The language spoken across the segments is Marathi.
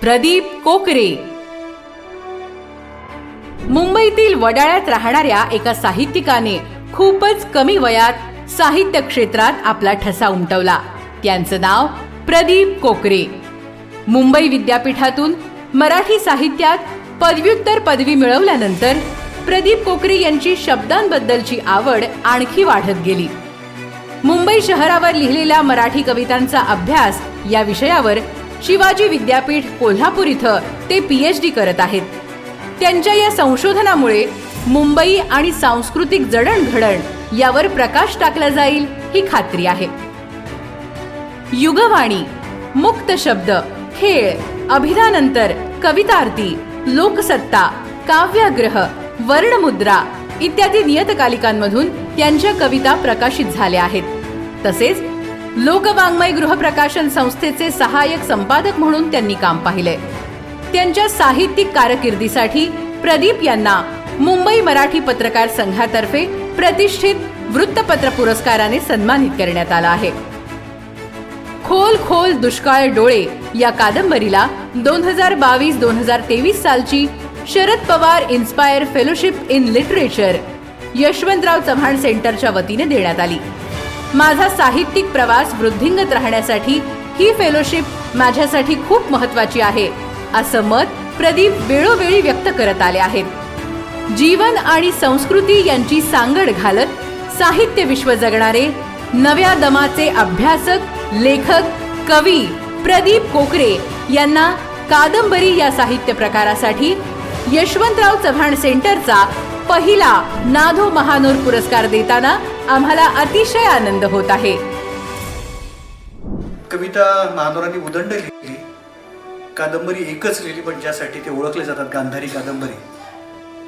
प्रदीप कोकरे. मुंबईतील वडाळ्यात राहणाऱ्या एका साहित्यिकाने खूपच कमी वयात साहित्य क्षेत्रात आपला ठसा उमटवला. त्यांचं नाव प्रदीप कोकरे. मुंबई विद्यापीठातून मराठी साहित्यात पदव्युत्तर पदवी मिळवल्यानंतर प्रदीप कोकरे यांची शब्दांबद्दलची आवड आणखी वाढत गेली. मुंबई शहरावर लिहिलेल्या मराठी कवितांचा अभ्यास या विषयावर शिवाजी विद्यापीठ कोल्हापूर इथं ते पीएच डी करत आहेत. त्यांच्या या संशोधनामुळे मुंबई आणि सांस्कृतिक जडणघडण यावर प्रकाश टाकला जाईल ही खात्री आहे. युगवाणी मुक्त शब्द खेळ अभिधानंतर कवितार्थी लोकसत्ता काव्याग्रह वर्णमुद्रा इत्यादी नियतकालिकांमधून त्यांच्या कविता प्रकाशित झाल्या आहेत. तसेच लोकवाङ्मय गृहप्रकाशन संस्थेचे सहाय्यक संपादक म्हणून त्यांनी काम पाहिले. त्यांच्या साहित्यिक कारकिर्दीसाठी प्रदीप यांना मुंबई मराठी पत्रकार संघातर्फे प्रतिष्ठित वृत्तपत्र पुरस्काराने सन्मानित करण्यात आला आहे. खोल खोल दुष्काळ डोळे या कादंबरीला दोन हजार बावीस दोन हजार तेवीस सालची Sharad Pawar inspire fellowship in literature Yashwantrao Chavan सेंटरच्या वतीने देण्यात आली. माझा साहित्यिक प्रवास वृद्धिंगत राहण्यासाठी ही फेलोशिप माझ्यासाठी खूप महत्वाची आहे असं मत प्रदीप वेळोवेळी व्यक्त करत आले आहेत. जीवन आणि संस्कृती यांची सांगड घालत साहित्य विश्व जगणारे नव्या दमाचे अभ्यासक लेखक कवी प्रदीप कोकरे यांना कादंबरी या साहित्य प्रकारासाठी यशवंतराव चव्हाण सेंटरचा पहिला नाधो महानोर पुरस्कार देताना आम्हाला अतिशय आनंद होत आहे. कविता महानोरांनी उदंड लिहिली. कादंबरी एकच लिहिली पण ज्यासाठी ते ओळखले जातात गांधारी कादंबरी.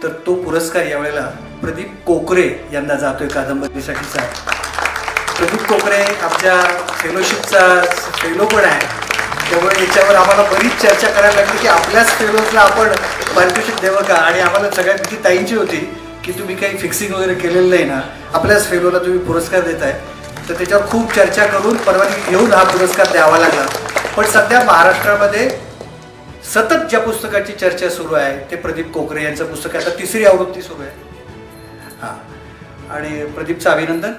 तर तो पुरस्कार यावेळेला प्रदीप कोकरे यांना जातोय कादंबरीसाठीचा. प्रदीप कोकरे आमच्या फेलोशिपचा फेलो पण आहे. त्यामुळे याच्यावर आम्हाला बरीच चर्चा करायला लागली की आपल्याच फेलोजला आपण पारितोषिक देव का? आणि आम्हाला सगळ्यात भीती ताईंची होती. की तुम्ही काही फिक्सिंग वगैरे केलेलं नाही ना आपल्याच फेलोला तुम्ही पुरस्कार देताय. तर त्याच्यावर खूप चर्चा करून परवानगी घेऊन हा पुरस्कार द्यावा लागला. पण सध्या महाराष्ट्रामध्ये सतत ज्या पुस्तकाची चर्चा सुरू आहे ते प्रदीप कोकरे यांचं पुस्तक आहे. आता तिसरी आवृत्ती सुरू आहे. हां. आणि प्रदीपचं अभिनंदन.